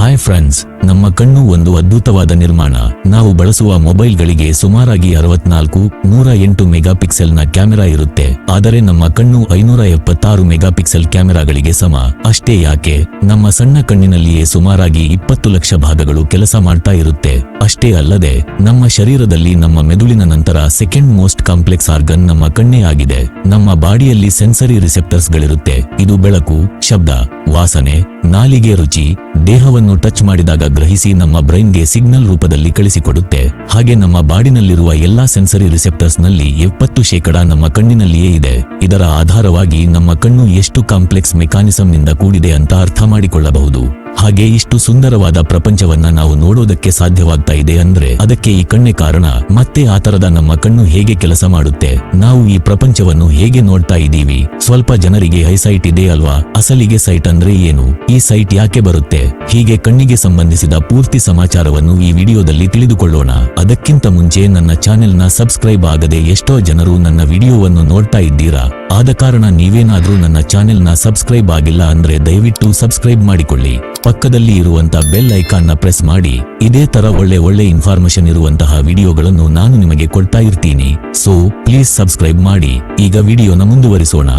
Hi friends, ನಮ್ಮ ಕಣ್ಣು ಒಂದು ಅದ್ಭುತವಾದ ನಿರ್ಮಾಣ. ನಾವು ಬಳಸುವ ಮೊಬೈಲ್ಗಳಿಗೆ ಸುಮಾರಾಗಿ ಅರವತ್ನಾಲ್ಕು, ನೂರ ಎಂಟು ಮೆಗಾ ಪಿಕ್ಸೆಲ್ನ ಕ್ಯಾಮೆರಾ ಇರುತ್ತೆ. ಆದರೆ ನಮ್ಮ ಕಣ್ಣು ಐನೂರ ಎಪ್ಪತ್ತಾರು ಮೆಗಾ ಪಿಕ್ಸೆಲ್ ಕ್ಯಾಮೆರಾಗಳಿಗೆ ಸಮ. ಅಷ್ಟೇ ಯಾಕೆ? ನಮ್ಮ ಸಣ್ಣ ಕಣ್ಣಿನಲ್ಲಿಯೇ ಸುಮಾರಾಗಿ ಇಪ್ಪತ್ತು ಲಕ್ಷ ಭಾಗಗಳು ಕೆಲಸ ಮಾಡ್ತಾ ಇರುತ್ತೆ. ಅಷ್ಟೇ ಅಲ್ಲದೆ, ನಮ್ಮ ಶರೀರದಲ್ಲಿ ನಮ್ಮ ಮೆದುಳಿನ ನಂತರ ಸೆಕೆಂಡ್ ಮೋಸ್ಟ್ ಕಾಂಪ್ಲೆಕ್ಸ್ ಆರ್ಗನ್ ನಮ್ಮ ಕಣ್ಣೇ ಆಗಿದೆ. ನಮ್ಮ ಬಾಡಿಯಲ್ಲಿ ಸೆನ್ಸರಿ ರಿಸೆಪ್ಟರ್ಸ್ ಗಳಿರುತ್ತೆ ಇದು ಬೆಳಕು, ಶಬ್ದ, ವಾಸನೆ, ನಾಲಿಗೆ ರುಚಿ, ದೇಹವನ್ನು ಟಚ್ ಮಾಡಿದಾಗ ಗ್ರಹಿಸಿ ನಮ್ಮ ಬ್ರೈನ್ಗೆ ಸಿಗ್ನಲ್ ರೂಪದಲ್ಲಿ ಕಳಿಸಿಕೊಡುತ್ತೆ. ಹಾಗೆ ನಮ್ಮ ಬಾಡಿನಲ್ಲಿರುವ ಎಲ್ಲಾ ಸೆನ್ಸರಿ ರಿಸೆಪ್ಟರ್ಸ್ನಲ್ಲಿ ಎಪ್ಪತ್ತು ಶೇಕಡ ನಮ್ಮ ಕಣ್ಣಿನಲ್ಲಿಯೇ ಇದೆ. ಇದರ ಆಧಾರವಾಗಿ ನಮ್ಮ ಕಣ್ಣು ಎಷ್ಟು ಕಾಂಪ್ಲೆಕ್ಸ್ ಮೆಕಾನಿಸಂನಿಂದ ಕೂಡಿದೆ ಅಂತ ಅರ್ಥ ಮಾಡಿಕೊಳ್ಳಬಹುದು. ಹಾಗೆ ಇಷ್ಟು ಸುಂದರವಾದ ಪ್ರಪಂಚವನ್ನ ನಾವು ನೋಡೋದಕ್ಕೆ ಸಾಧ್ಯವಾಗ್ತಾ ಇದೆ ಅಂದ್ರೆ ಅದಕ್ಕೆ ಈ ಕಣ್ಣೆ ಕಾರಣ ಮತ್ತೆ ಆ ತರದ ನಮ್ಮ ಕಣ್ಣು ಹೇಗೆ ಕೆಲಸ ಮಾಡುತ್ತೆ? ನಾವು ಈ ಪ್ರಪಂಚವನ್ನು ಹೇಗೆ ನೋಡ್ತಾ ಇದ್ದೀವಿ? ಸ್ವಲ್ಪ ಜನರಿಗೆ ಹೈಸೈಟ್ ಇದೆ ಅಲ್ವಾ? ಅಸಲಿಗೆ ಸೈಟ್ ಅಂದ್ರೆ ಏನು? ಈ ಸೈಟ್ ಯಾಕೆ ಬರುತ್ತೆ? ಹೀಗೆ ಕಣ್ಣಿಗೆ ಸಂಬಂಧಿಸಿದ ಪೂರ್ತಿ ಸಮಾಚಾರವನ್ನು ಈ ವಿಡಿಯೋದಲ್ಲಿ ತಿಳಿದುಕೊಳ್ಳೋಣ. ಅದಕ್ಕಿಂತ ಮುಂಚೆ ನನ್ನ ಚಾನೆಲ್ನ ಸಬ್ಸ್ಕ್ರೈಬ್ ಆಗದೆ ಎಷ್ಟೋ ಜನರು ನನ್ನ ವಿಡಿಯೋವನ್ನು ನೋಡ್ತಾ ಇದ್ದೀರಾ? ಆದ ಕಾರಣ ನೀವೇನಾದ್ರೂ ನನ್ನ ಚಾನೆಲ್ನ ಸಬ್ಸ್ಕ್ರೈಬ್ ಆಗಿಲ್ಲ ಅಂದ್ರೆ ದಯವಿಟ್ಟು ಸಬ್ಸ್ಕ್ರೈಬ್ ಮಾಡಿಕೊಳ್ಳಿ. ಪಕ್ಕದಲ್ಲಿ ಇರುವಂತ ಬೆಲ್ ಐಕಾನ್ನ ಪ್ರೆಸ್ ಮಾಡಿ, ಇದೇ ತರ ಒಳ್ಳೆ ಒಳ್ಳೆ ಇನ್ಫಾರ್ಮೇಶನ್ ಇರುವಂತಹ ವಿಡಿಯೋಗಳನ್ನು ನಾನು ನಿಮಗೆ ಕೊಡ್ತಾ ಇರ್ತೀನಿ. ಸೊ ಪ್ಲೀಸ್ ಸಬ್ಸ್ಕ್ರೈಬ್ ಮಾಡಿ, ಈಗ ವಿಡಿಯೋನ ಮುಂದುವರಿಸೋಣ.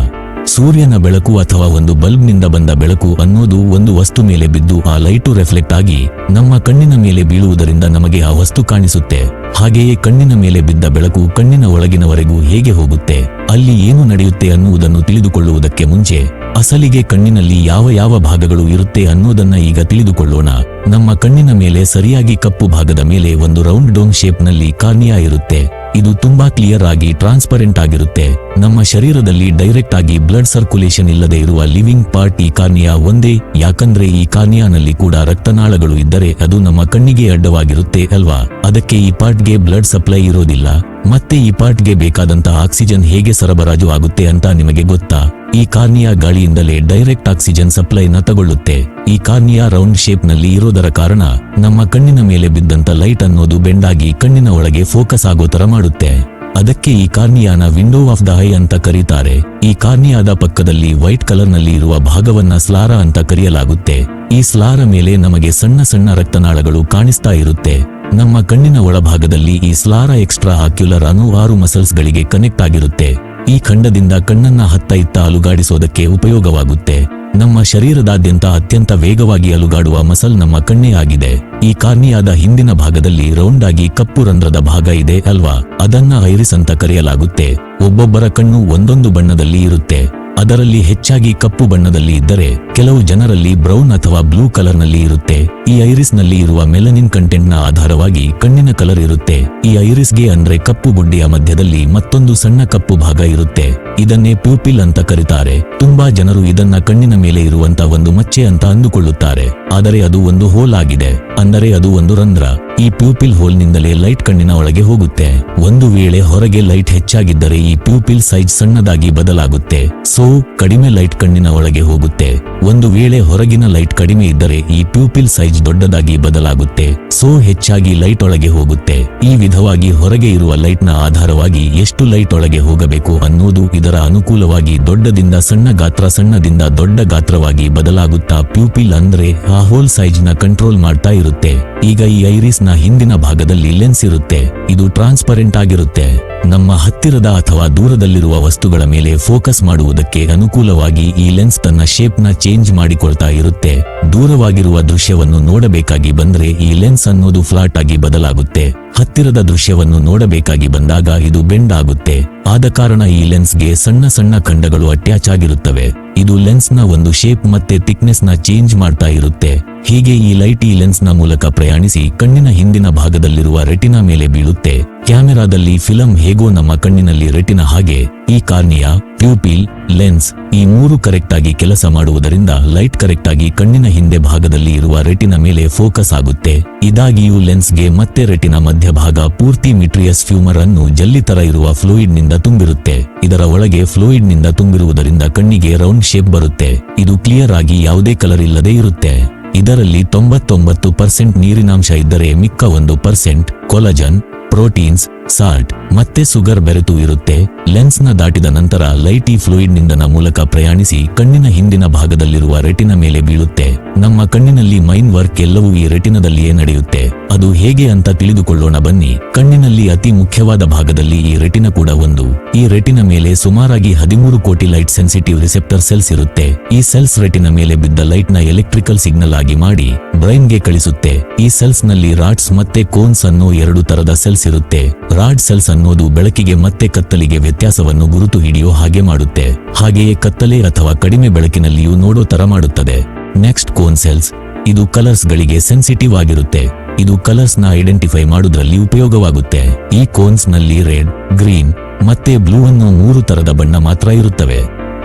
ಸೂರ್ಯನ ಬೆಳಕು ಅಥವಾ ಒಂದು ಬಲ್ಬ್ನಿಂದ ಬಂದ ಬೆಳಕು ಅನ್ನೋದು ಒಂದು ವಸ್ತು ಮೇಲೆ ಬಿದ್ದು ಆ ಲೈಟು ರೆಫ್ಲೆಕ್ಟ್ ಆಗಿ, ನಮ್ಮ ಕಣ್ಣಿನ ಮೇಲೆ ಬೀಳುವುದರಿಂದ ನಮಗೆ ಆ ವಸ್ತು ಕಾಣಿಸುತ್ತೆ. ಹಾಗೆಯೇ ಕಣ್ಣಿನ ಮೇಲೆ ಬಿದ್ದ ಬೆಳಕು ಕಣ್ಣಿನ ಒಳಗಿನವರೆಗೂ ಹೇಗೆ ಹೋಗುತ್ತೆ? ಅಲ್ಲಿ ಏನು ನಡೆಯುತ್ತೆ ಅನ್ನುವುದನ್ನು ತಿಳಿದುಕೊಳ್ಳುವುದಕ್ಕೆ ಮುಂಚೆ ಅಸಲಿಗೆ ಕಣ್ಣಿನಲ್ಲಿ ಯಾವ ಯಾವ ಭಾಗಗಳು ಇರುತ್ತೆ ಅನ್ನೋದನ್ನ ಈಗ ತಿಳಿದುಕೊಳ್ಳೋಣ. ನಮ್ಮ ಕಣ್ಣಿನ ಮೇಲೆ ಸರಿಯಾಗಿ ಕಪ್ಪು ಭಾಗದ ಮೇಲೆ ಒಂದು ರೌಂಡ್ ಡೋಮ್ ಶೇಪ್ನಲ್ಲಿ ಕಾರ್ನಿಯಾ ಇರುತ್ತೆ. ಇದು ತುಂಬಾ ಕ್ಲಿಯರ್ ಆಗಿ ಟ್ರಾನ್ಸ್ಪರೆಂಟ್ ಆಗಿರುತ್ತೆ. ನಮ್ಮ ಶರೀರದಲ್ಲಿ ಡೈರೆಕ್ಟ್ ಆಗಿ ಬ್ಲಡ್ ಸರ್ಕ್ಯುಲೇಷನ್ ಇಲ್ಲದೆ ಇರುವ ಲಿವಿಂಗ್ ಪಾರ್ಟ್ ಈ ಕಾರ್ನಿಯಾ ಒಂದೇ, ಯಾಕಂದ್ರೆ ಈ ಕಾರ್ನಿಯಾನಲ್ಲಿ ಕೂಡ ರಕ್ತನಾಳಗಳು ಇದ್ದರೆ ಅದು ನಮ್ಮ ಕಣ್ಣಿಗೆ ಅಡ್ಡವಾಗಿರುತ್ತೆ ಅಲ್ವಾ? ಅದಕ್ಕೆ ಈ ಪಾರ್ಟ್ಗೆ ಬ್ಲಡ್ ಸಪ್ಲೈ ಇರೋದಿಲ್ಲ, ಮತ್ತೆ ಈ ಪಾರ್ಟ್ಗೆ ಬೇಕಾದಂತ ಆಕ್ಸಿಜನ್ ಹೇಗೆ ಸರಬರಾಜು ಆಗುತ್ತೆ ಅಂತ ನಿಮಗೆ ಗೊತ್ತಾ? ಈ ಕಾರ್ನಿಯಾ ಗಾಳಿಯಿಂದಲೇ ಡೈರೆಕ್ಟ್ ಆಕ್ಸಿಜನ್ ಸಪ್ಲೈನ ತಗೊಳ್ಳುತ್ತೆ. ಈ ಕಾರ್ನಿಯಾ ರೌಂಡ್ ಶೇಪ್ನಲ್ಲಿ ಇರೋದರ ಕಾರಣ, ನಮ್ಮ ಕಣ್ಣಿನ ಮೇಲೆ ಬಿದ್ದಂತ ಲೈಟ್ ಅನ್ನೋದು ಬೆಂಡಾಗಿ ಕಣ್ಣಿನ ಒಳಗೆ ಫೋಕಸ್ ಆಗೋ ತರ ಮಾಡುತ್ತೆ. ಅದಕ್ಕೆ ಈ ಕಾರ್ನಿಯಾನ ವಿಂಡೋ ಆಫ್ ದ ಹೈ ಅಂತ ಕರೀತಾರೆ. ಈ ಕಾರ್ನಿಯಾದ ಪಕ್ಕದಲ್ಲಿ ವೈಟ್ ಕಲರ್ನಲ್ಲಿ ಇರುವ ಭಾಗವನ್ನ ಸ್ಲಾರ ಅಂತ ಕರೆಯಲಾಗುತ್ತೆ. ಈ ಸ್ಲಾರ ಮೇಲೆ ನಮಗೆ ಸಣ್ಣ ಸಣ್ಣ ರಕ್ತನಾಳಗಳು ಕಾಣಿಸ್ತಾ ಇರುತ್ತೆ. ನಮ್ಮ ಕಣ್ಣಿನ ಒಳಭಾಗದಲ್ಲಿ ಈ ಸ್ಲಾರ ಎಕ್ಸ್ಟ್ರಾ ಆಕ್ಯುಲರ್ ಅನುವಾರು ಮಸಲ್ಸ್ಗಳಿಗೆ ಮಸಲ್ಸ್ ಗಳಿಗೆ ಕನೆಕ್ಟ್ ಆಗಿರುತ್ತೆ. ಈ ಖಂಡದಿಂದ ಕಣ್ಣನ್ನ ಹತ್ತ ಇತ್ತ ಅಲುಗಾಡಿಸೋದಕ್ಕೆ ಉಪಯೋಗವಾಗುತ್ತೆ. ನಮ್ಮ ಶರೀರದಾದ್ಯಂತ ಅತ್ಯಂತ ವೇಗವಾಗಿ ಅಲುಗಾಡುವ ಮಸಲ್ ನಮ್ಮ ಕಣ್ಣೇ ಆಗಿದೆ. ಈ ಕಾರ್ನಿಯಾದ ಹಿಂದಿನ ಭಾಗದಲ್ಲಿ ರೌಂಡ್ ಆಗಿ ಕಪ್ಪು ರಂಧ್ರದ ಭಾಗ ಇದೆ ಅಲ್ವಾ? ಅದನ್ನ ಐರಿಸ್ ಅಂತ ಕರೆಯಲಾಗುತ್ತೆ. ಒಬ್ಬೊಬ್ಬರ ಕಣ್ಣು ಒಂದೊಂದು ಬಣ್ಣದಲ್ಲಿ ಇರುತ್ತೆ. ಅದರಲ್ಲಿ ಹೆಚ್ಚಾಗಿ ಕಪ್ಪು ಬಣ್ಣದಲ್ಲಿ ಇದ್ದರೆ ಕೆಲವು ಜನರಲ್ಲಿ ಬ್ರೌನ್ ಅಥವಾ ಬ್ಲೂ ಕಲರ್ನಲ್ಲಿ ಇರುತ್ತೆ. ಈ ಐರಿಸ್ನಲ್ಲಿ ಇರುವ ಮೆಲನಿನ್ ಕಂಟೆಂಟ್ನ ಆಧಾರವಾಗಿ ಕಣ್ಣಿನ ಕಲರ್ ಇರುತ್ತೆ. ಈ ಐರಿಸ್ಗೆ ಅಂದ್ರೆ ಕಪ್ಪು ಗುಂಡಿಯ ಮಧ್ಯದಲ್ಲಿ ಮತ್ತೊಂದು ಸಣ್ಣ ಕಪ್ಪು ಭಾಗ ಇರುತ್ತೆ. ಇದನ್ನೇ ಪ್ಯೂಪಿಲ್ ಅಂತ ಕರೀತಾರೆ. ತುಂಬಾ ಜನರು ಇದನ್ನ ಕಣ್ಣಿನ ಮೇಲೆ ಇರುವಂತ ಒಂದು ಮಚ್ಚೆ ಅಂತ ಅಂದುಕೊಳ್ಳುತ್ತಾರೆ. ಆದರೆ ಅದು ಒಂದು ಹೋಲ್ ಆಗಿದೆ. ಅಂದರೆ ಅದು ಒಂದು ರಂಧ್ರ. ಈ ಪ್ಯೂಪಿಲ್ ಹೋಲ್ ನಿಂದಲೇ ಲೈಟ್ ಕಣ್ಣಿನ ಒಳಗೆ ಹೋಗುತ್ತೆ. ಒಂದು ವೇಳೆ ಹೊರಗೆ ಲೈಟ್ ಹೆಚ್ಚಾಗಿದ್ದರೆ ಈ ಪ್ಯೂಪಿಲ್ ಸೈಜ್ ಸಣ್ಣದಾಗಿ ಬದಲಾಗುತ್ತೆ. ಸೊ ಕಡಿಮೆ ಲೈಟ್ ಕಣ್ಣಿನ ಒಳಗೆ ಹೋಗುತ್ತೆ. ಒಂದು ವೇಳೆ ಹೊರಗಿನ ಲೈಟ್ ಕಡಿಮೆ ಇದ್ದರೆ ಈ ಪ್ಯೂಪಿಲ್ ಸೈಜ್ ದೊಡ್ಡದಾಗಿ ಬದಲಾಗುತ್ತೆ. ಸೊ ಹೆಚ್ಚಾಗಿ ಲೈಟ್ ಒಳಗೆ ಹೋಗುತ್ತೆ. ಈ ವಿಧವಾಗಿ ಹೊರಗೆ ಇರುವ ಲೈಟ್ನ ಆಧಾರವಾಗಿ ಎಷ್ಟು ಲೈಟ್ ಒಳಗೆ ಹೋಗಬೇಕು ಅನ್ನೋದು ಇದರ ಅನುಕೂಲವಾಗಿ ದೊಡ್ಡದಿಂದ ಸಣ್ಣ ಗಾತ್ರ ಸಣ್ಣದಿಂದ ದೊಡ್ಡ ಗಾತ್ರವಾಗಿ ಬದಲಾಗುತ್ತಾ ಪ್ಯೂಪಿಲ್ ಅಂದ್ರೆ ಆ ಹೋಲ್ ಸೈಜ್ ಕಂಟ್ರೋಲ್ ಮಾಡ್ತಾ ಇರುತ್ತೆ. ಈಗ ಈ ಐರಿಸ್ ಹಿಂದಿನ ಭಾಗದಲ್ಲಿ ಲೆನ್ಸ್ ಇರುತ್ತೆ, ಇದು ಟ್ರಾನ್ಸ್ಪರೆಂಟ್ ಆಗಿರುತ್ತೆ. ನಮ್ಮ ಹತ್ತಿರದ ಅಥವಾ ದೂರದಲ್ಲಿರುವ ವಸ್ತುಗಳ ಮೇಲೆ ಫೋಕಸ್ ಮಾಡುವುದಕ್ಕೆ ಅನುಕೂಲವಾಗಿ ಈ ಲೆನ್ಸ್ ತನ್ನ ಶೇಪ್ನ ಚೇಂಜ್ ಮಾಡಿಕೊಳ್ತಾ ಇರುತ್ತೆ. ದೂರವಾಗಿರುವ ದೃಶ್ಯವನ್ನು ನೋಡಬೇಕಾಗಿ ಬಂದ್ರೆ ಈ ಲೆನ್ಸ್ ಅನ್ನೋದು ಫ್ಲಾಟ್ ಆಗಿ ಬದಲಾಗುತ್ತೆ. ಹತ್ತಿರದ ದೃಶ್ಯವನ್ನು ನೋಡಬೇಕಾಗಿ ಬಂದಾಗ ಇದು ಬೆಂಡ್ ಆಗುತ್ತೆ. ಆದ ಕಾರಣ ಈ ಲೆನ್ಸ್ಗೆ ಸಣ್ಣ ಸಣ್ಣ ಖಂಡಗಳು ಅಟ್ಯಾಚ್ ಆಗಿರುತ್ತವೆ. ಇದು ಲೆನ್ಸ್ನ ಒಂದು ಶೇಪ್ ಮತ್ತೆ ಥಿಕ್ನೆಸ್ನ ಚೇಂಜ್ ಮಾಡ್ತಾ ಇರುತ್ತೆ. ಹೀಗೆ ಈ ಲೈಟ್ ಈ ಲೆನ್ಸ್ನ ಮೂಲಕ ಪ್ರಯಾಣಿಸಿ ಕಣ್ಣಿನ ಹಿಂದಿನ ಭಾಗದಲ್ಲಿರುವ ರೆಟಿನಾ ಮೇಲೆ ಬೀಳುತ್ತೆ. ಕ್ಯಾಮೆರಾದಲ್ಲಿ ಫಿಲಂ ಹೇಗೋ ನಮ್ಮ ಕಣ್ಣಿನಲ್ಲಿ ರೆಟಿನ ಹಾಗೆ, ಈ ಕಾರ್ನಿಯಾ ಪ್ಯೂಪಿಲ್ ಲೆನ್ಸ್ ಈ ಮೂರು ಕರೆಕ್ಟ್ ಆಗಿ ಕೆಲಸ ಮಾಡುವುದರಿಂದ ಲೈಟ್ ಕರೆಕ್ಟ್ ಆಗಿ ಕಣ್ಣಿನ ಹಿಂದೆ ಭಾಗದಲ್ಲಿ ಇರುವ ರೆಟಿನ ಮೇಲೆ ಫೋಕಸ್ ಆಗುತ್ತೆ. ಇದಾಗಿಯೂ ಲೆನ್ಸ್ಗೆ ಮತ್ತೆ ರೆಟಿನ ಮಧ್ಯಭಾಗ ಪೂರ್ತಿ ಮಿಟ್ರಿಯಸ್ ಫ್ಯೂಮರ್ ಅನ್ನು ಜಲ್ಲಿ ತರ ಇರುವ ಫ್ಲೂಯಿಡ್ನಿಂದ ತುಂಬಿರುತ್ತೆ. ಇದರ ಒಳಗೆ ಫ್ಲೂಯಿಡ್ನಿಂದ ತುಂಬಿರುವುದರಿಂದ ಕಣ್ಣಿಗೆ ರೌಂಡ್ ಶೇಪ್ ಬರುತ್ತೆ. ಇದು ಕ್ಲಿಯರ್ ಆಗಿ ಯಾವುದೇ ಕಲರ್ ಇಲ್ಲದೆ ಇರುತ್ತೆ. ಇದರಲ್ಲಿ ತೊಂಬತ್ತೊಂಬತ್ತು ಪರ್ಸೆಂಟ್ ನೀರಿನಾಂಶ ಇದ್ದರೆ ಮಿಕ್ಕ ಒಂದು ಪರ್ಸೆಂಟ್ ಕೊಲಜನ್ ಪ್ರೋಟೀನ್ಸ್ ಸಾಲ್ಟ್ ಮತ್ತೆ ಸುಗರ್ ಬೆರೆತು ಇರುತ್ತೆ. ಲೆನ್ಸ್ನ ದಾಟಿದ ನಂತರ ಲೈಟಿ ಫ್ಲೂಯಿಡ್ ನಿಂದನ ಮೂಲಕ ಪ್ರಯಾಣಿಸಿ ಕಣ್ಣಿನ ಹಿಂದಿನ ಭಾಗದಲ್ಲಿರುವ ರೆಟಿನ ಮೇಲೆ ಬೀಳುತ್ತೆ. ನಮ್ಮ ಕಣ್ಣಿನಲ್ಲಿ ಮೈನ್ ವರ್ಕ್ ಎಲ್ಲವೂ ಈ ರೆಟಿನದಲ್ಲಿಯೇ ನಡೆಯುತ್ತೆ. ಅದು ಹೇಗೆ ಅಂತ ತಿಳಿದುಕೊಳ್ಳೋಣ ಬನ್ನಿ. ಕಣ್ಣಿನಲ್ಲಿ ಅತಿ ಮುಖ್ಯವಾದ ಭಾಗದಲ್ಲಿ ಈ ರೆಟಿನ ಕೂಡ ಒಂದು. ಈ ರೆಟಿನ ಮೇಲೆ ಸುಮಾರಾಗಿ ಹದಿಮೂರು ಕೋಟಿ ಲೈಟ್ ಸೆನ್ಸಿಟಿವ್ ರಿಸೆಪ್ಟರ್ ಸೆಲ್ಸ್ ಇರುತ್ತೆ. ಈ ಸೆಲ್ಸ್ ರೆಟಿನ ಮೇಲೆ ಬಿದ್ದ ಲೈಟ್ನ ಎಲೆಕ್ಟ್ರಿಕಲ್ ಸಿಗ್ನಲ್ ಆಗಿ ಮಾಡಿ ಬ್ರೈನ್ಗೆ ಕಳಿಸುತ್ತೆ. ಈ ಸೆಲ್ಸ್ನಲ್ಲಿ ರಾಡ್ಸ್ ಮತ್ತೆ ಕೋನ್ಸ್ ಅನ್ನೋ ಎರಡು ತರದ ಸೆಲ್ಸ್ ಇರುತ್ತೆ. ರಾಡ್ ಸೆಲ್ಸ್ ಅನ್ನೋದು ಬೆಳಕಿಗೆ ಮತ್ತೆ ಕತ್ತಲಿಗೆ ವ್ಯತ್ಯಾಸವನ್ನು ಗುರುತು ಹಿಡಿಯೋ ಹಾಗೆ ಮಾಡುತ್ತೆ. ಹಾಗೆಯೇ ಕತ್ತಲೆ ಅಥವಾ ಕಡಿಮೆ ಬೆಳಕಿನಲ್ಲಿಯೂ ನೋಡೋ ತರ ಮಾಡುತ್ತದೆ. Next cone cells. ಇದು ಕಲರ್ಸ್ ಗಳಿಗೆ ಸೆನ್ಸಿಟಿವ್ ಆಗಿರುತ್ತೆ. ಇದು ಕಲರ್ಸ್ನ ಐಡೆಂಟಿಫೈ ಮಾಡುವುದರಲ್ಲಿ ಉಪಯೋಗವಾಗುತ್ತೆ. ಈ ಕೋನ್ಸ್ನಲ್ಲಿ ರೆಡ್, ಗ್ರೀನ್, ಮತ್ತೆ ಬ್ಲೂ ಅನ್ನೋ ಮೂರು ತರದ ಬಣ್ಣ ಮಾತ್ರ ಇರುತ್ತವೆ.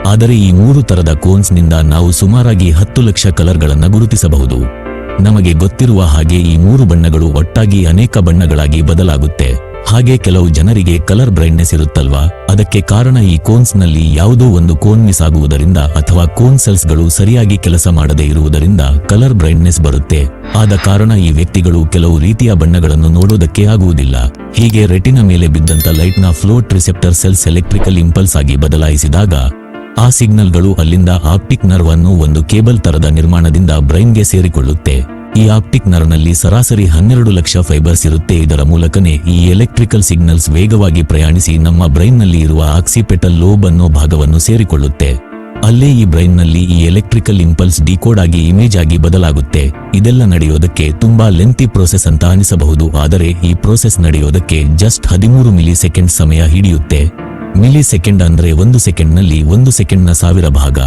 ಆದರೆ ಈ ಮೂರು ತರದ ಕೋನ್ಸ್ನಿಂದ ನಾವು ಸುಮಾರಾಗಿ ಹತ್ತು ಲಕ್ಷ ಕಲರ್ಗಳನ್ನು ಗುರುತಿಸಬಹುದು. ನಮಗೆ ಗೊತ್ತಿರುವ ಹಾಗೆ ಈ ಮೂರು ಬಣ್ಣಗಳು ಒಟ್ಟಾಗಿ ಅನೇಕ ಬಣ್ಣಗಳಾಗಿ ಬದಲಾಗುತ್ತೆ. ಹಾಗೆ ಕೆಲವು ಜನರಿಗೆ ಕಲರ್ ಬ್ರೈಂಡ್ನೆಸ್ ಇರುತ್ತಲ್ವಾ? ಅದಕ್ಕೆ ಕಾರಣ ಈ ಕೋನ್ಸ್ನಲ್ಲಿ ಯಾವುದೋ ಒಂದು ಕೋನ್ ಮಿಸ್ ಆಗುವುದರಿಂದ ಅಥವಾ ಕೋನ್ ಸೆಲ್ಸ್ಗಳು ಸರಿಯಾಗಿ ಕೆಲಸ ಮಾಡದೇ ಇರುವುದರಿಂದ ಕಲರ್ ಬ್ರೈಂಡ್ನೆಸ್ ಬರುತ್ತೆ. ಆದ ಕಾರಣ ಈ ವ್ಯಕ್ತಿಗಳು ಕೆಲವು ರೀತಿಯ ಬಣ್ಣಗಳನ್ನು ನೋಡೋದಕ್ಕೆ ಆಗುವುದಿಲ್ಲ. ಹೀಗೆ ರೆಟಿನ ಮೇಲೆ ಬಿದ್ದಂತ ಲೈಟ್ನ photo receptor cells electrical impulse ಆಗಿ ಬದಲಾಯಿಸಿದಾಗ, ಆ ಸಿಗ್ನಲ್ಗಳು ಅಲ್ಲಿಂದ ಆಪ್ಟಿಕ್ ನರ್ವ್ ಅನ್ನು ಒಂದು ಕೇಬಲ್ ತರದ ನಿರ್ಮಾಣದಿಂದ ಬ್ರೈನ್ಗೆ ಸೇರಿಕೊಳ್ಳುತ್ತೆ. ಈ ಆಪ್ಟಿಕ್ ನರನಲ್ಲಿ ಸರಾಸರಿ ಹನ್ನೆರಡು ಲಕ್ಷ ಫೈಬರ್ಸ್ ಇರುತ್ತೆ. ಇದರ ಮೂಲಕನೇ ಈ ಎಲೆಕ್ಟ್ರಿಕಲ್ ಸಿಗ್ನಲ್ಸ್ ವೇಗವಾಗಿ ಪ್ರಯಾಣಿಸಿ ನಮ್ಮ ಬ್ರೈನ್ನಲ್ಲಿ ಇರುವ ಆಕ್ಸಿಪೆಟಲ್ ಲೋಬ್ ಅನ್ನೋ ಭಾಗವನ್ನು ಸೇರಿಕೊಳ್ಳುತ್ತೆ. ಅಲ್ಲೇ ಈ ಬ್ರೈನ್ನಲ್ಲಿ ಈ ಎಲೆಕ್ಟ್ರಿಕಲ್ ಇಂಪಲ್ಸ್ ಡಿಕೋಡ್ ಆಗಿ ಇಮೇಜ್ ಆಗಿ ಬದಲಾಗುತ್ತೆ. ಇದೆಲ್ಲ ನಡೆಯೋದಕ್ಕೆ ತುಂಬಾ ಲೆಂತಿ ಪ್ರೋಸೆಸ್ ಅಂತ ಅನಿಸಬಹುದು. ಆದರೆ ಈ ಪ್ರೋಸೆಸ್ ನಡೆಯೋದಕ್ಕೆ ಜಸ್ಟ್ ಹದಿಮೂರು ಮಿಲಿ ಸೆಕೆಂಡ್ ಸಮಯ ಹಿಡಿಯುತ್ತೆ. ಮಿಲಿ ಸೆಕೆಂಡ್ ಅಂದ್ರೆ ಒಂದು ಸೆಕೆಂಡ್ನಲ್ಲಿ ಒಂದು ಸೆಕೆಂಡ್ನ ಸಾವಿರ ಭಾಗ.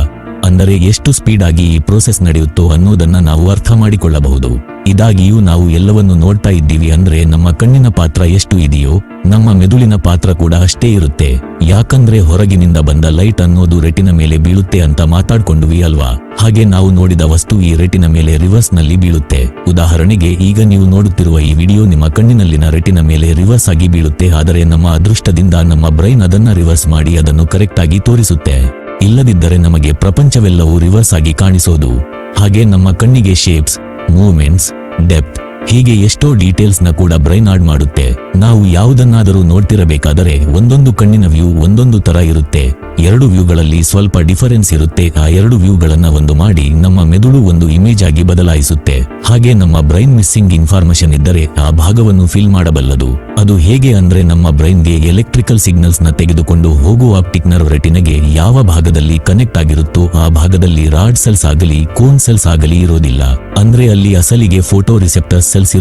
ಅಂದರೆ ಎಷ್ಟು ಸ್ಪೀಡ್ ಆಗಿ ಈ ಪ್ರೋಸೆಸ್ ನಡೆಯುತ್ತೋ ಅನ್ನೋದನ್ನ ನಾವು ಅರ್ಥ ಮಾಡಿಕೊಳ್ಳಬಹುದು. ಇದಾಗಿಯೂ ನಾವು ಎಲ್ಲವನ್ನು ನೋಡ್ತಾ ಇದ್ದೀವಿ ಅಂದ್ರೆ ನಮ್ಮ ಕಣ್ಣಿನ ಪಾತ್ರ ಎಷ್ಟು ಇದೆಯೋ, ನಮ್ಮ ಮೆದುಳಿನ ಪಾತ್ರ ಕೂಡ ಅಷ್ಟೇ ಇರುತ್ತೆ. ಯಾಕಂದ್ರೆ ಹೊರಗಿನಿಂದ ಬಂದ ಲೈಟ್ ಅನ್ನೋದು ರೆಟಿನ ಮೇಲೆ ಬೀಳುತ್ತೆ ಅಂತ ಮಾತಾಡ್ಕೊಂಡ್ವಿ ಅಲ್ವಾ? ಹಾಗೆ ನಾವು ನೋಡಿದ ವಸ್ತು ಈ ರೆಟಿನ ಮೇಲೆ ರಿವರ್ಸ್ನಲ್ಲಿ ಬೀಳುತ್ತೆ. ಉದಾಹರಣೆಗೆ, ಈಗ ನೀವು ನೋಡುತ್ತಿರುವ ಈ ವಿಡಿಯೋ ನಿಮ್ಮ ಕಣ್ಣಿನಲ್ಲಿನ ರೆಟಿನ ಮೇಲೆ ರಿವರ್ಸ್ ಆಗಿ ಬೀಳುತ್ತೆ, ಆದರೆ ನಮ್ಮ ಅದೃಷ್ಟದಿಂದ ನಮ್ಮ ಬ್ರೈನ್ ಅದನ್ನ ರಿವರ್ಸ್ ಮಾಡಿ ಅದನ್ನು ಕರೆಕ್ಟ್ ಆಗಿ ತೋರಿಸುತ್ತೆ. ಇಲ್ಲದಿದ್ದರೆ ನಮಗೆ ಪ್ರಪಂಚವೆಲ್ಲವೂ ರಿವರ್ಸ್ ಆಗಿ ಕಾಣಿಸೋದು. ಹಾಗೆ ನಮ್ಮ ಕಣ್ಣಿಗೆ ಶೇಪ್ಸ್ ಮೂವ್ಮೆಂಟ್ಸ್ ಡೆಪ್ತ್ ಹೀಗೆ ಎಷ್ಟೋ ಡೀಟೇಲ್ಸ್ನ ಕೂಡ ಬ್ರೈನ್ ಆಡ್ ಮಾಡುತ್ತೆ. ನಾವು ಯಾವುದನ್ನಾದರೂ ನೋಡ್ತಿರಬೇಕಾದರೆ ಒಂದೊಂದು ಕಣ್ಣಿನ ವ್ಯೂ ಒಂದೊಂದು ತರ ಇರುತ್ತೆ. ಎರಡು ವ್ಯೂಗಳಲ್ಲಿ ಸ್ವಲ್ಪ ಡಿಫರೆನ್ಸ್ ಇರುತ್ತೆ. ಆ ಎರಡು ವ್ಯೂಗಳನ್ನ ಒಂದು ಮಾಡಿ ನಮ್ಮ ಮೆದುಳು ಒಂದು ಇಮೇಜ್ ಆಗಿ ಬದಲಾಯಿಸುತ್ತೆ. ಹಾಗೆ ನಮ್ಮ ಬ್ರೈನ್ ಮಿಸ್ಸಿಂಗ್ ಇನ್ಫಾರ್ಮೇಶನ್ ಇದ್ದರೆ ಆ ಭಾಗವನ್ನು ಫಿಲ್ ಮಾಡಬಲ್ಲದು. ಅದು ಹೇಗೆ ಅಂದ್ರೆ ನಮ್ಮ ಬ್ರೈನ್ಗೆ ಎಲೆಕ್ಟ್ರಿಕಲ್ ಸಿಗ್ನಲ್ಸ್ನ ತೆಗೆದುಕೊಂಡು ಹೋಗುವ ಆಪ್ಟಿಕ್ ನರ್ವ್ ರೆಟಿನಗೆ ಯಾವ ಭಾಗದಲ್ಲಿ ಕನೆಕ್ಟ್ ಆಗಿರುತ್ತೋ ಆ ಭಾಗದಲ್ಲಿ ರಾಡ್ ಸೆಲ್ಸ್ ಆಗಲಿ ಕೋನ್ ಸೆಲ್ಸ್ ಆಗಲಿ ಇರೋದಿಲ್ಲ. ಅಂದ್ರೆ ಅಲ್ಲಿ ಅಸಲಿಗೆ ಫೋಟೋ ರಿಸೆಪ್ಟರ್ ಸೆಲ್ಸ್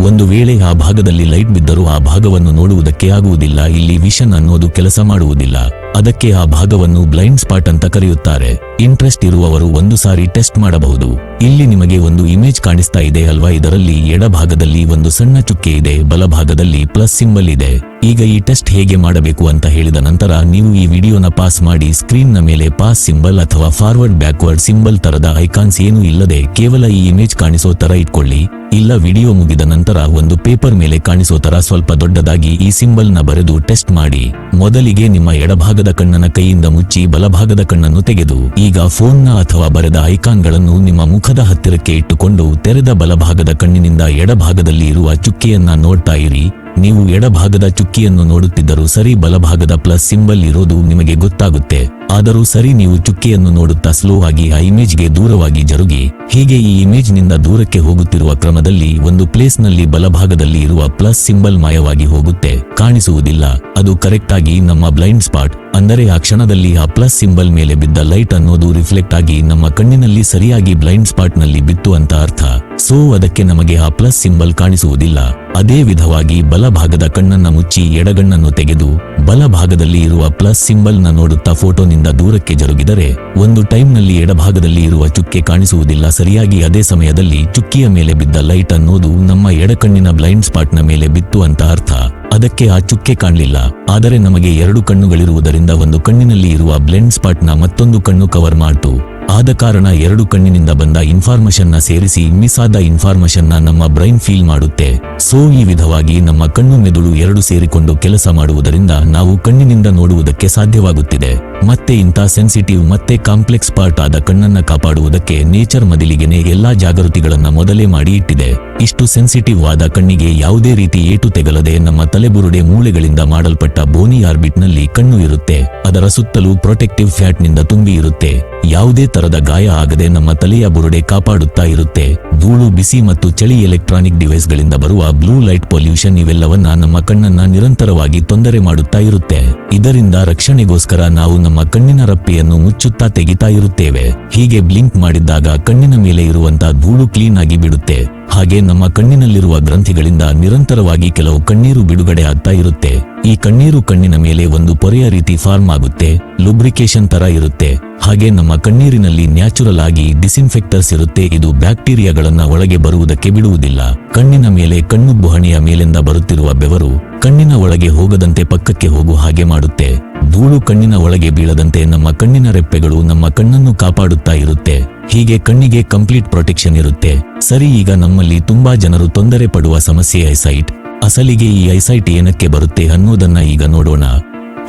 ಒಂದು ವೇಳೆ ಆ ಭಾಗದಲ್ಲಿ ಲೈಟ್ ಬಿದ್ದರೂ ಆ ಭಾಗವನ್ನು ನೋಡುವುದಕ್ಕೆ ಆಗುವುದಿಲ್ಲ. ಇಲ್ಲಿ ವಿಷನ್ ಅನ್ನೋದು ಕೆಲಸ ಮಾಡುವುದಿಲ್ಲ. ಅದಕ್ಕೆ ಆ ಭಾಗವನ್ನು ಬ್ಲೈಂಡ್ ಸ್ಪಾಟ್ ಅಂತ ಕರೆಯುತ್ತಾರೆ. ಇಂಟ್ರೆಸ್ಟ್ ಇರುವವರು ಒಂದು ಸಾರಿ ಟೆಸ್ಟ್ ಮಾಡಬಹುದು. ಇಲ್ಲಿ ನಿಮಗೆ ಒಂದು ಇಮೇಜ್ ಕಾಣಿಸ್ತಾ ಇದೆ ಅಲ್ವಾ? ಇದರಲ್ಲಿ ಎಡಭಾಗದಲ್ಲಿ ಒಂದು ಸಣ್ಣ ಚುಕ್ಕೆ ಇದೆ, ಬಲಭಾಗದಲ್ಲಿ ಪ್ಲಸ್ ಸಿಂಬಲ್ ಇದೆ. ಈಗ ಈ ಟೆಸ್ಟ್ ಹೇಗೆ ಮಾಡಬೇಕು ಅಂತ ಹೇಳಿದ ನಂತರ ನೀವು ಈ ವಿಡಿಯೋನ ಪಾಸ್ ಮಾಡಿ ಸ್ಕ್ರೀನ್ನ ಮೇಲೆ ಪಾಸ್ ಸಿಂಬಲ್ ಅಥವಾ ಫಾರ್ವರ್ಡ್ ಬ್ಯಾಕ್ವರ್ಡ್ ಸಿಂಬಲ್ ತರದ ಐಕಾನ್ಸ್ ಏನೂ ಇಲ್ಲದೆ ಕೇವಲ ಈ ಇಮೇಜ್ ಕಾಣಿಸೋ ತರ ಇಟ್ಕೊಳ್ಳಿ. ಇಲ್ಲ, ವಿಡಿಯೋ ಮುಗಿದ ನಂತರ ಒಂದು ಪೇಪರ್ ಮೇಲೆ ಕಾಣಿಸೋ ತರ ಸ್ವಲ್ಪ ದೊಡ್ಡದಾಗಿ ಈ ಸಿಂಬಲ್ನ ಬರೆದು ಟೆಸ್ಟ್ ಮಾಡಿ. ಮೊದಲಿಗೆ ನಿಮ್ಮ ಎಡಭಾಗದ ಕಣ್ಣನ ಕೈಯಿಂದ ಮುಚ್ಚಿ ಬಲಭಾಗದ ಕಣ್ಣನ್ನು ತೆಗೆದು, ಈಗ ಫೋನ್ನ ಅಥವಾ ಬರೆದ ಐಕಾನ್ಗಳನ್ನು ನಿಮ್ಮ ಮುಖದ ಹತ್ತಿರಕ್ಕೆ ಇಟ್ಟುಕೊಂಡು ತೆರೆದ ಬಲಭಾಗದ ಕಣ್ಣಿನಿಂದ ಎಡಭಾಗದಲ್ಲಿ ಇರುವ ಚುಕ್ಕಿಯನ್ನ ನೋಡ್ತಾ ಇರಿ. ನೀವು ಎಡಭಾಗದ ಚುಕ್ಕಿಯನ್ನು ನೋಡುತ್ತಿದ್ದರೂ ಸರಿ ಬಲಭಾಗದ ಪ್ಲಸ್ ಸಿಂಬಲ್ ಇರೋದು ನಿಮಗೆ ಗೊತ್ತಾಗುತ್ತೆ. ಆದರೂ ಸರಿ ನೀವು ಚುಕ್ಕೆಯನ್ನು ನೋಡುತ್ತಾ ಸ್ಲೋ ಆಗಿ ಆ ಇಮೇಜ್ಗೆ ದೂರವಾಗಿ ಜರುಗಿ, ಹೀಗೆ ಈ ಇಮೇಜ್ನಿಂದ ದೂರಕ್ಕೆ ಹೋಗುತ್ತಿರುವ ಕ್ರಮದಲ್ಲಿ ಒಂದು ಪ್ಲೇಸ್ನಲ್ಲಿ ಬಲಭಾಗದಲ್ಲಿ ಇರುವ ಪ್ಲಸ್ ಸಿಂಬಲ್ ಮಾಯವಾಗಿ ಹೋಗುತ್ತೆ, ಕಾಣಿಸುವುದಿಲ್ಲ, ಅದು ಕರೆಕ್ಟ್ ಆಗಿ ನಮ್ಮ ಬ್ಲೈಂಡ್ ಸ್ಪಾಟ್ ಅಂದರೆ ಆ ಕ್ಷಣದಲ್ಲಿ ಆ ಪ್ಲಸ್ ಸಿಂಬಲ್ ಮೇಲೆ ಬಿದ್ದ ಲೈಟ್ ಅನ್ನೋದು ರಿಫ್ಲೆಕ್ಟ್ ಆಗಿ ನಮ್ಮ ಕಣ್ಣಿನಲ್ಲಿ ಸರಿಯಾಗಿ ಬ್ಲೈಂಡ್ ಸ್ಪಾಟ್ನಲ್ಲಿ ಬಿತ್ತು ಅಂತ ಅರ್ಥ. ಸೋ ಅದಕ್ಕೆ ನಮಗೆ ಆ ಪ್ಲಸ್ ಸಿಂಬಲ್ ಕಾಣಿಸುವುದಿಲ್ಲ, ಅದೇ ವಿಧವಾಗಿ ಬಲಭಾಗದ ಕಣ್ಣನ್ನ ಮುಚ್ಚಿ ಎಡಗಣ್ಣನ್ನು ತೆಗೆದು, ಬಲಭಾಗದಲ್ಲಿ ಇರುವ ಪ್ಲಸ್ ಸಿಂಬಲ್ ನೋಡುತ್ತಾ ನೋಡುತ್ತಾ ಫೋಟೋನಿಂದ ದೂರಕ್ಕೆ ಜರುಗಿದರೆ ಒಂದು ಟೈಮ್ನಲ್ಲಿ ಎಡಭಾಗದಲ್ಲಿ ಇರುವ ಚುಕ್ಕೆ ಕಾಣಿಸುವುದಿಲ್ಲ. ಸರಿಯಾಗಿ ಅದೇ ಸಮಯದಲ್ಲಿ ಚುಕ್ಕಿಯ ಮೇಲೆ ಬಿದ್ದ ಲೈಟ್ ಅನ್ನೋದು ನಮ್ಮ ಎಡಕಣ್ಣಿನ ಬ್ಲೈಂಡ್ ಸ್ಪಾಟ್ನ ಮೇಲೆ ಬಿತ್ತು ಅಂತ ಅರ್ಥ. ಅದಕ್ಕೆ ಆ ಚುಕ್ಕೆ ಕಾಣಲಿಲ್ಲ. ಆದರೆ ನಮಗೆ ಎರಡು ಕಣ್ಣುಗಳಿರುವುದರಿಂದ ಒಂದು ಕಣ್ಣಿನಲ್ಲಿ ಇರುವ ಬ್ಲೈಂಡ್ ಸ್ಪಾಟ್ನ ಮತ್ತೊಂದು ಕಣ್ಣು ಕವರ್ ಮಾಡ್ತು. ಆದ ಕಾರಣ ಎರಡು ಕಣ್ಣಿನಿಂದ ಬಂದ ಇನ್ಫಾರ್ಮೇಷನ್ನ ಸೇರಿಸಿ ಮಿಸ್ ಆದ ಇನ್ಫಾರ್ಮೇಶನ್ನ ನಮ್ಮ ಬ್ರೈನ್ ಫೀಲ್ ಮಾಡುತ್ತೆ. ಸೊ, ಈ ವಿಧವಾಗಿ ನಮ್ಮ ಕಣ್ಣು ಮೆದುಳು ಎರಡು ಸೇರಿಕೊಂಡು ಕೆಲಸ ಮಾಡುವುದರಿಂದ ನಾವು ಕಣ್ಣಿನಿಂದ ನೋಡುವುದಕ್ಕೆ ಸಾಧ್ಯವಾಗುತ್ತಿದೆ. ಮತ್ತೆ ಇಂಥ ಸೆನ್ಸಿಟಿವ್ ಮತ್ತೆ ಕಾಂಪ್ಲೆಕ್ಸ್ ಪಾರ್ಟ್ ಆದ ಕಣ್ಣನ್ನ ಕಾಪಾಡುವುದಕ್ಕೆ ನೇಚರ್ ಮದಿಲಿಗೆನೆ ಎಲ್ಲಾ ಜಾಗೃತಿಗಳನ್ನ ಮೊದಲೇ ಮಾಡಿ ಇಟ್ಟಿದೆ. ಇಷ್ಟು ಸೆನ್ಸಿಟಿವ್ ಆದ ಕಣ್ಣಿಗೆ ಯಾವುದೇ ರೀತಿ ಏಟು ತೆಗಲದೆ ನಮ್ಮ ತಲೆಬುರುಡೆ ಮೂಳೆಗಳಿಂದ ಮಾಡಲ್ಪಟ್ಟ ಬೋನಿ ಆರ್ಬಿಟ್ನಲ್ಲಿ ಕಣ್ಣು ಇರುತ್ತೆ. ಅದರ ಸುತ್ತಲೂ ಪ್ರೊಟೆಕ್ಟಿವ್ ಫ್ಯಾಟ್ನಿಂದ ತುಂಬಿ ಇರುತ್ತೆ. ಯಾವುದೇ ತರದ ಗಾಯ ಆಗದೆ ನಮ್ಮ ತಲೆಯ ಬುರುಡೆ ಕಾಪಾಡುತ್ತಾ ಇರುತ್ತೆ. ಧೂಳು, ಬಿಸಿ ಮತ್ತು ಚಳಿ ಎಲೆಕ್ಟ್ರಾನಿಕ್ ಡಿವೈಸ್ಗಳಿಂದ ಬರುವ ಬ್ಲೂ ಲೈಟ್ ಪೊಲ್ಯೂಷನ್ ಇವೆಲ್ಲವನ್ನ ನಮ್ಮ ಕಣ್ಣನ್ನ ನಿರಂತರವಾಗಿ ತೊಂದರೆ ಮಾಡುತ್ತಾ ಇರುತ್ತೆ. ಇದರಿಂದ ರಕ್ಷಣೆಗೋಸ್ಕರ ನಾವು ನಮ್ಮ ಕಣ್ಣಿನ ರಪ್ಪೆಯನ್ನು ಮುಚ್ಚುತ್ತಾ ತೆಗಿತಾ ಇರುತ್ತೇವೆ. ಹೀಗೆ ಬ್ಲಿಂಕ್ ಮಾಡಿದ್ದಾಗ ಕಣ್ಣಿನ ಮೇಲೆ ಇರುವಂತಹ ಧೂಳು ಕ್ಲೀನ್ ಆಗಿ ಬಿಡುತ್ತೆ. ಹಾಗೆ ನಮ್ಮ ಕಣ್ಣಿನಲ್ಲಿರುವ ಗ್ರಂಥಿಗಳಿಂದ ನಿರಂತರವಾಗಿ ಕೆಲವು ಕಣ್ಣೀರು ಬಿಡುಗಡೆ ಆಗ್ತಾ ಇರುತ್ತೆ. ಈ ಕಣ್ಣೀರು ಕಣ್ಣಿನ ಮೇಲೆ ಒಂದು ಪೊರೆಯ ರೀತಿ ಫಾರ್ಮ್ ಆಗುತ್ತೆ. ಲುಬ್ರಿಕೇಶನ್ ತರ ಇರುತ್ತೆ. ಹಾಗೆ ನಮ್ಮ ಕಣ್ಣೀರಿನಲ್ಲಿ ನ್ಯಾಚುರಲ್ ಆಗಿ ಡಿಸಿನ್ಫೆಕ್ಟರ್ಸ್ ಇರುತ್ತೆ. ಇದು ಬ್ಯಾಕ್ಟೀರಿಯಾಗಳನ್ನ ಒಳಗೆ ಬರುವುದಕ್ಕೆ ಬಿಡುವುದಿಲ್ಲ. ಕಣ್ಣಿನ ಮೇಲೆ ಕಣ್ಣು ಬುಹಣಿಯ ಮೇಲಿಂದ ಬರುತ್ತಿರುವ ಬೆವರು ಕಣ್ಣಿನ ಒಳಗೆ ಹೋಗದಂತೆ ಪಕ್ಕಕ್ಕೆ ಹೋಗು ಹಾಗೆ ಮಾಡುತ್ತೆ. ಧೂಳು ಕಣ್ಣಿನ ಒಳಗೆ ಬೀಳದಂತೆ ನಮ್ಮ ಕಣ್ಣಿನ ರೆಪ್ಪೆಗಳು ನಮ್ಮ ಕಣ್ಣನ್ನು ಕಾಪಾಡುತ್ತಾ ಇರುತ್ತೆ. ಹೀಗೆ ಕಣ್ಣಿಗೆ ಕಂಪ್ಲೀಟ್ ಪ್ರೊಟೆಕ್ಷನ್ ಇರುತ್ತೆ. ಸರಿ, ಈಗ ನಮ್ಮಲ್ಲಿ ತುಂಬಾ ಜನರು ತೊಂದರೆ ಪಡುವ ಸಮಸ್ಯೆ ಐಸೈಟ್. ಅಸಲಿಗೆ ಈ ಐಸೈಟ್ ಏನಕ್ಕೆ ಬರುತ್ತೆ ಅನ್ನೋದನ್ನ ಈಗ ನೋಡೋಣ.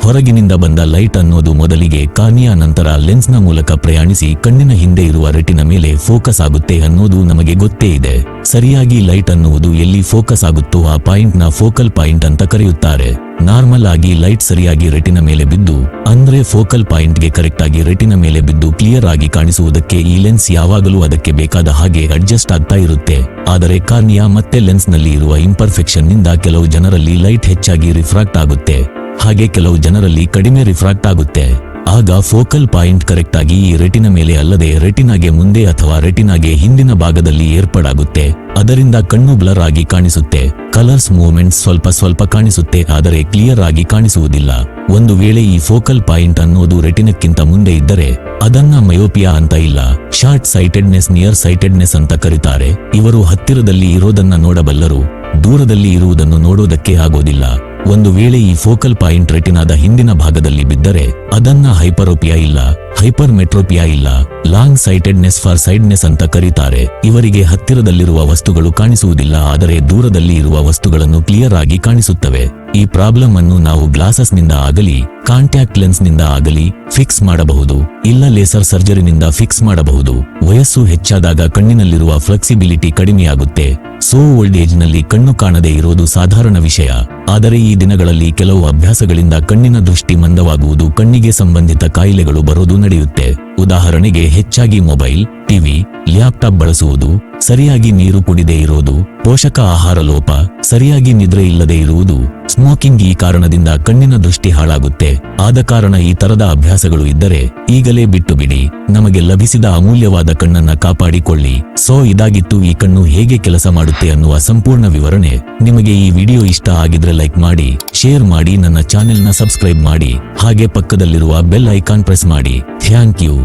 ಹೊರಗಿನಿಂದ ಬಂದ ಲೈಟ್ ಅನ್ನೋದು ಮೊದಲಿಗೆ ಕಾರ್ನಿಯಾ ನಂತರ ಲೆನ್ಸ್ನ ಮೂಲಕ ಪ್ರಯಾಣಿಸಿ ಕಣ್ಣಿನ ಹಿಂದೆ ಇರುವ ರೆಟಿನ ಮೇಲೆ ಫೋಕಸ್ ಆಗುತ್ತೆ ಅನ್ನೋದು ನಮಗೆ ಗೊತ್ತೇ ಇದೆ. ಸರಿಯಾಗಿ ಲೈಟ್ ಅನ್ನುವುದು ಎಲ್ಲಿ ಫೋಕಸ್ ಆಗುತ್ತೋ ಆ ಪಾಯಿಂಟ್ನ ಫೋಕಲ್ ಪಾಯಿಂಟ್ ಅಂತ ಕರೆಯುತ್ತಾರೆ. ನಾರ್ಮಲ್ ಆಗಿ ಲೈಟ್ ಸರಿಯಾಗಿ ರೆಟಿನ ಮೇಲೆ ಬಿದ್ದು, ಅಂದ್ರೆ ಫೋಕಲ್ ಪಾಯಿಂಟ್ಗೆ ಕರೆಕ್ಟ್ ಆಗಿ ರೆಟಿನ ಮೇಲೆ ಬಿದ್ದು ಕ್ಲಿಯರ್ ಆಗಿ ಕಾಣಿಸುವುದಕ್ಕೆ ಈ ಲೆನ್ಸ್ ಯಾವಾಗಲೂ ಅದಕ್ಕೆ ಬೇಕಾದ ಹಾಗೆ ಅಡ್ಜಸ್ಟ್ ಆಗ್ತಾ ಇರುತ್ತೆ. ಆದರೆ ಕಾರ್ನಿಯಾ ಮತ್ತೆ ಲೆನ್ಸ್ನಲ್ಲಿ ಇರುವ ಇಂಪರ್ಫೆಕ್ಷನ್ನಿಂದ ಕೆಲವು ಜನರಲ್ಲಿ ಲೈಟ್ ಹೆಚ್ಚಾಗಿ ರಿಫ್ರಾಕ್ಟ್ ಆಗುತ್ತೆ. ಹಾಗೆ ಕೆಲವು ಜನರಲ್ಲಿ ಕಡಿಮೆ ರಿಫ್ರಾಕ್ಟ್ ಆಗುತ್ತೆ. ಆಗ ಫೋಕಲ್ ಪಾಯಿಂಟ್ ಕರೆಕ್ಟ್ ಆಗಿ ಈ ರೆಟಿನ ಮೇಲೆ ಅಲ್ಲದೆ ರೆಟಿನಾಗೆ ಮುಂದೆ ಅಥವಾ ರೆಟಿನಾಗೆ ಹಿಂದಿನ ಭಾಗದಲ್ಲಿ ಏರ್ಪಡಾಗುತ್ತೆ. ಅದರಿಂದ ಕಣ್ಣು ಬ್ಲರ್ ಆಗಿ ಕಾಣಿಸುತ್ತೆ. ಕಲರ್ಸ್ ಮೂವ್ಮೆಂಟ್ ಸ್ವಲ್ಪ ಸ್ವಲ್ಪ ಕಾಣಿಸುತ್ತೆ, ಆದರೆ ಕ್ಲಿಯರ್ ಆಗಿ ಕಾಣಿಸುವುದಿಲ್ಲ. ಒಂದು ವೇಳೆ ಈ ಫೋಕಲ್ ಪಾಯಿಂಟ್ ಅನ್ನೋದು ರೆಟಿನಕ್ಕಿಂತ ಮುಂದೆ ಇದ್ದರೆ, ಅದನ್ನ ಮಯೋಪಿಯಾ ಅಂತ ಇಲ್ಲ. ಶಾರ್ಟ್ ಸೈಟೆಡ್ನೆಸ್, ನಿಯರ್ ಸೈಟೆಡ್ನೆಸ್ ಅಂತ ಕರೀತಾರೆ. ಇವರು ಹತ್ತಿರದಲ್ಲಿ ಇರೋದನ್ನ ನೋಡಬಲ್ಲರು. ದೂರದಲ್ಲಿ ಇರುವುದನ್ನು ನೋಡೋದಕ್ಕೆ ಆಗೋದಿಲ್ಲ. ಒಂದು ವೇಳೆ ಈ ಫೋಕಲ್ ಪಾಯಿಂಟ್ ರೆಟಿನಾದ ಹಿಂದಿನ ಭಾಗದಲ್ಲಿ ಬಿದ್ದರೆ ಅದನ್ನ ಹೈಪರೋಪಿಯಾ ಇಲ್ಲ, ಹೈಪರ್ ಮೆಟ್ರೋಪಿಯಾ ಇಲ್ಲ, ಲಾಂಗ್ ಸೈಟೆಡ್ನೆಸ್ ಫಾರ್ ಸೈಡ್ನೆಸ್ ಅಂತ ಕರೀತಾರೆ. ಇವರಿಗೆ ಹತ್ತಿರದಲ್ಲಿರುವ ವಸ್ತುಗಳು ಕಾಣಿಸುವುದಿಲ್ಲ, ಆದರೆ ದೂರದಲ್ಲಿ ಇರುವ ವಸ್ತುಗಳನ್ನು ಕ್ಲಿಯರ್ ಆಗಿ ಕಾಣಿಸುತ್ತವೆ. ಈ ಪ್ರಾಬ್ಲಮ್ ಅನ್ನು ನಾವು ಗ್ಲಾಸಸ್ನಿಂದ ಆಗಲಿ, ಕಾಂಟ್ಯಾಕ್ಟ್ ಲೆನ್ಸ್ನಿಂದ ಆಗಲಿ ಫಿಕ್ಸ್ ಮಾಡಬಹುದು, ಇಲ್ಲ ಲೇಸರ್ ಸರ್ಜರಿನಿಂದ ಫಿಕ್ಸ್ ಮಾಡಬಹುದು. ವಯಸ್ಸು ಹೆಚ್ಚಾದಾಗ ಕಣ್ಣಿನಲ್ಲಿರುವ ಫ್ಲೆಕ್ಸಿಬಿಲಿಟಿ ಕಡಿಮೆಯಾಗುತ್ತೆ. ಸೋ ಓಲ್ಡ್ ಏಜ್ನಲ್ಲಿ ಕಣ್ಣು ಕಾಣದೇ ಇರೋದು ಸಾಧಾರಣ ವಿಷಯ. ಆದರೆ ಈ ದಿನಗಳಲ್ಲಿ ಕೆಲವು ಅಭ್ಯಾಸಗಳಿಂದ ಕಣ್ಣಿನ ದೃಷ್ಟಿ ಮಂದವಾಗುವುದು ಕಣ್ಣಿಗೆ ಸಂಬಂಧಿತ ಕಾಯಿಲೆಗಳು ಬರೋದು ನಡೆಯುತ್ತೆ. ಉದಾಹರಣೆಗೆ ಹೆಚ್ಚಾಗಿ ಮೊಬೈಲ್, ಟಿವಿ, ಲ್ಯಾಪ್ಟಾಪ್ ಬಳಸುವುದು, ಸರಿಯಾಗಿ ನೀರು ಕುಡಿದೇ ಇರೋದು, ಪೋಷಕ ಆಹಾರ ಲೋಪ, ಸರಿಯಾಗಿ ನಿದ್ರೆ ಇಲ್ಲದೆ ಇರುವುದು, ಸ್ಮೋಕಿಂಗ್ ಈ ಕಾರಣದಿಂದ ಕಣ್ಣಿನ ದೃಷ್ಟಿ ಹಾಳಾಗುತ್ತೆ. ಆದ ಕಾರಣ ಈ ತರದ ಅಭ್ಯಾಸಗಳು ಇದ್ದರೆ ಈಗಲೇ ಬಿಟ್ಟು ಬಿಡಿ. ನಮಗೆ ಲಭಿಸಿದ ಅಮೂಲ್ಯವಾದ ಕಣ್ಣನ್ನ ಕಾಪಾಡಿಕೊಳ್ಳಿ. ಸೋ ಇದಾಗಿತ್ತು ಈ ಕಣ್ಣು ಹೇಗೆ ಕೆಲಸ ಮಾಡುತ್ತೆ ಅನ್ನುವ ಸಂಪೂರ್ಣ ವಿವರಣೆ ನಿಮಗೆ ಈ ವಿಡಿಯೋ ಇಷ್ಟ ಆಗಿದ್ರೆ ಲೈಕ್ ಮಾಡಿ, ಶೇರ್ ಮಾಡಿ, ನನ್ನ ಚಾನೆಲ್ನ ಸಬ್ಸ್ಕ್ರೈಬ್ ಮಾಡಿ, ಹಾಗೆ ಪಕ್ಕದಲ್ಲಿರುವ ಬೆಲ್ ಐಕಾನ್ ಪ್ರೆಸ್ ಮಾಡಿ. Thank you.